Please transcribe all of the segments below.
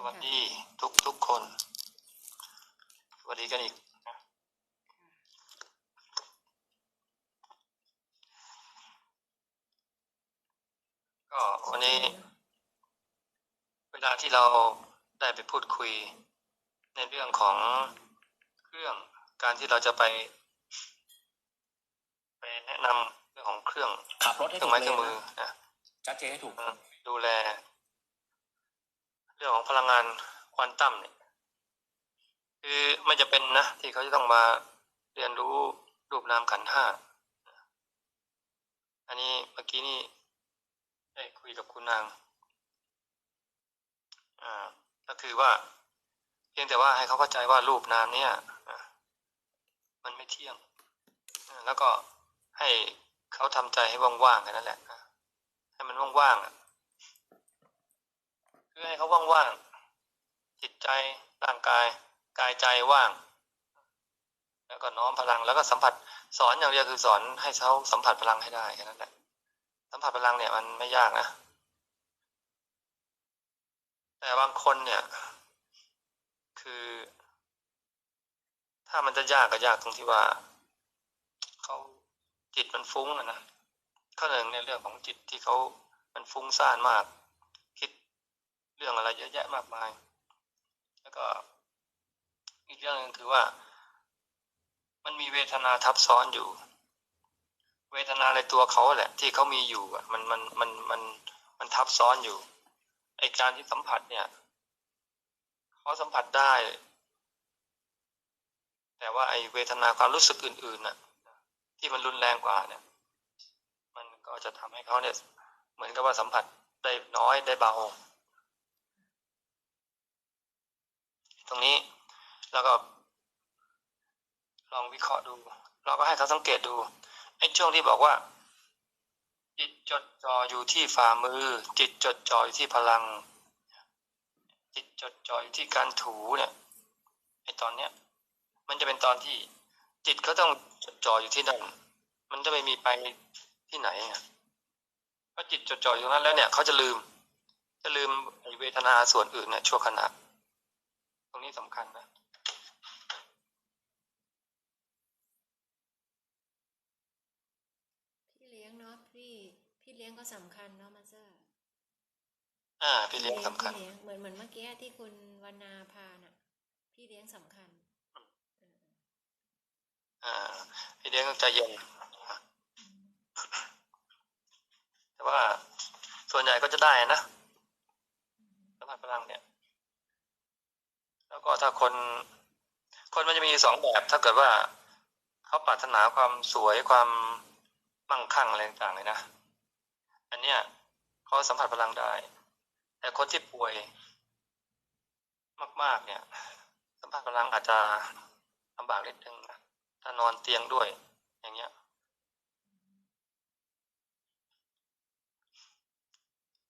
ญวัสค่ะดีทุกทุกคน สวัสดีกันอีก ก็วันนี้ เวลาที่เราได้ไปพูดคุย ในเรื่องของเครื่องการที่เราจะไป ไปแนะนำเรื่องของเครื่องขับรถเคให้รื่อถูงกไม้เลเครื่นองมือนะนะชัดเจนให้ถูก ดูแล เรื่องของพลังงานควอนตัมเนี่ยคือไม่จะเป็นนะ ที่เขาจะต้องมาเรียนรู้รูปนามขันธ์ห้าอันนี้เมื่อกี้นี่ได้คุยกับคุณนางอ่าก็คือว่า เพียงแต่ว่าให้เขาเข้าใจว่ารูปนามเนี่ยมันไม่เที่ยงแล้วก็ให้เขาทำใจให้ว่างๆกันนั่นแหละให้มันว่างๆ อ่อให้เขาว่างๆจิตใจร่างกาย กายใจว่าง แล้วก็น้อมพลังแล้วก็สัมผัสสอนอย่างเดียวคือสอนให้เขาสัมผัสพลังให้ได้แค่นั้นแหละสัมผัสพลังเนี่ยมันไม่ยากนะ แต่บางคนเนี่ย คือ ถ้ามันจะยากก็ยากตรงที่ว่าเขาจิตมันฟุ้งอะนะข้อหนึ่งในเรื่องของจิตที่เขามันฟุ้งซ่านมาก เรื่องอะไรเยอะแยะมากมาย แล้วก็อีกเรื่องหนึงคือว่า มันมีเวทนาทับซ้อนอยู่ เวทนาในตัวเขาแหละ ที่เขามีอยู่อะมันมันมันมันมันทับซ้อนอยู่ไอการที่สัมผัสเนี่ยเขาสัมผัสได้ แต่ว่าไอเวทนาความรู้สึกอื่นๆน่ะ ที่มันรุนแรงกว่าเนี่ย มันก็จะทำให้เขาเนี่ย เหมือนกับว่าสัมผัสได้น้อยได้เบา ตรงนี้ แล้วก็ ลองวิเคราะห์ดู เราก็ให้เขาสังเกตดูไอ้ช่วงที่บอกว่า จิตจดจ่ออยู่ที่ฝ่ามือ จิตจดจ่ออยู่ที่พลัง จิตจดจ่ออยู่ที่การถูเนี่ยไอ้ตอนเนี้ย มันจะเป็นตอนที่ จิตเขาต้องจดจ่ออยู่ที่นั่นมันจะไม่มีไปที่ไหนอะเพราะจิตจดจ่ออยู่ตรงนั้นแล้วเนี่ยเขาจะลืม จะลืมไอ้เวทนาส่วนอื่นเนี่ยชั่วขณะ ตรงนี้สำคัญนะพี่เลี้ยงเนาะพี่พี่เลี้ยงก็สำคัญเนาะมาสเตอร์อ่า พี่เลี้ยงสำคัญ พี่เลี้ยงเหมือนเหมือนเมื่อกี้ที่คุณวรรณาพาน่ะ พี่เลี้ยงสำคัญ อ่า พี่เลี้ยงต้องใจเย็นแต่ว่าส่วนใหญ่ก็จะได้นะสัมผัสพลังเนี่ย แล้วก็ถ้าคน คนมันจะมีสองแบบ ถ้าเกิดว่าเขาปรารถนาความสวยความมั่งคั่งอะไรต่างๆเลยนะ อันเนี้ยเขาสัมผัสพลังได้ แต่คนที่ป่วย มากๆ เนี่ย สัมผัสพลังอาจจะลำบากนิดนึงนะถ้านอนเตียงด้วย อย่างเงี้ย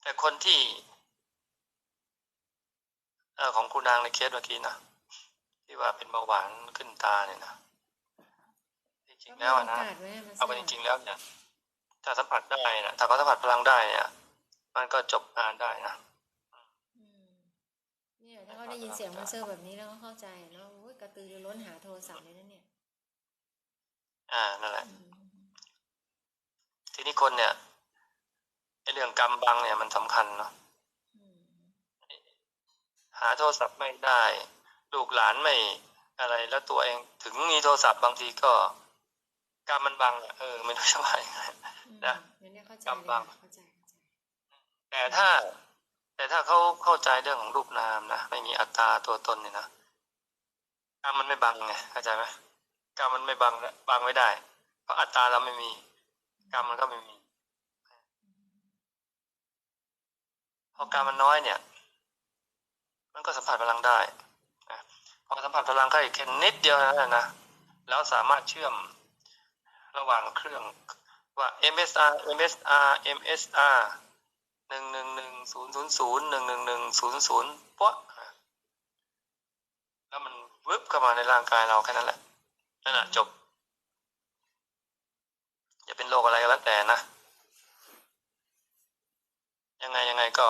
แต่คนที่ ออของคุณนางในเคสเมื่อกี้นะที่ว่าเป็นเบาหวานขึ้นตาเนี่ยนะจริงๆแล้วอะนะก็มีโอกาสไหมมาสเตเอาอไปร์จริงๆแล้วเนี่ยถ้าสัมผัสได้นะถ้าเขาสัมผัสพลังได้เนี่ยมันก็จบงานได้นะอืมเนี่ยถ้าเขาได้ยินเสียงมาสเตอร์แบบนี้แล้วก็เข้าใจเนาะโอ้ยกระตือรือร้นหาโทรศัพท์เลยนะเนี่ย อ่านั่นแหละอืมทีนี้คนเนี่ยไอเรื่องกรรมบังเนี่ยมันสำคัญเนาะอืม หาโทรศัพท์ไม่ได้ ลูกหลานไม่อะไรแล้วตัวเองถึงมีโทรศัพท์บางทีก็กรรมมันบังอะเออไม่รู้จะว่ายังไงอืมนะเดี๋ยวเนี่ยเข้าใจกำเลยบังค่ะเข้าใจเข้าใจแต่ถ้า แต่ถ้าเขาเข้าใจเรื่องของรูปนามนะไม่มีอัตตาตัวตนเนี่ยนะกรรมมันไม่บังไงเข้าใจไหมกรรมมันไม่บังแล้วบังไม่ได้ เพราะอัตตาเราไม่มี กรรมมันก็ไม่มีพอกรรมมันน้อยเนี่ยมัน ก็สัมผัสพลังได้พอสัมผัสพลังก็อีกแค่นิดเดียวเท่นั้นนะ แล้วสามารถเชื่อมระหว่างเครื่องว่า MSR MSR MSR หนึ่งหนึ่งหนึ่งศูนย์ศูนย์ศูนย์หนึ่งหนึ่งหนึ่งศูนย์ศูนย์ป๊ะแล้วมันวึบเข้ามาในร่างกายเราแค่นั้นแหละนั่นแหะจบอย่าเป็นโรคอะไรก็แล้วแต่นะ ยังไงยังไงก็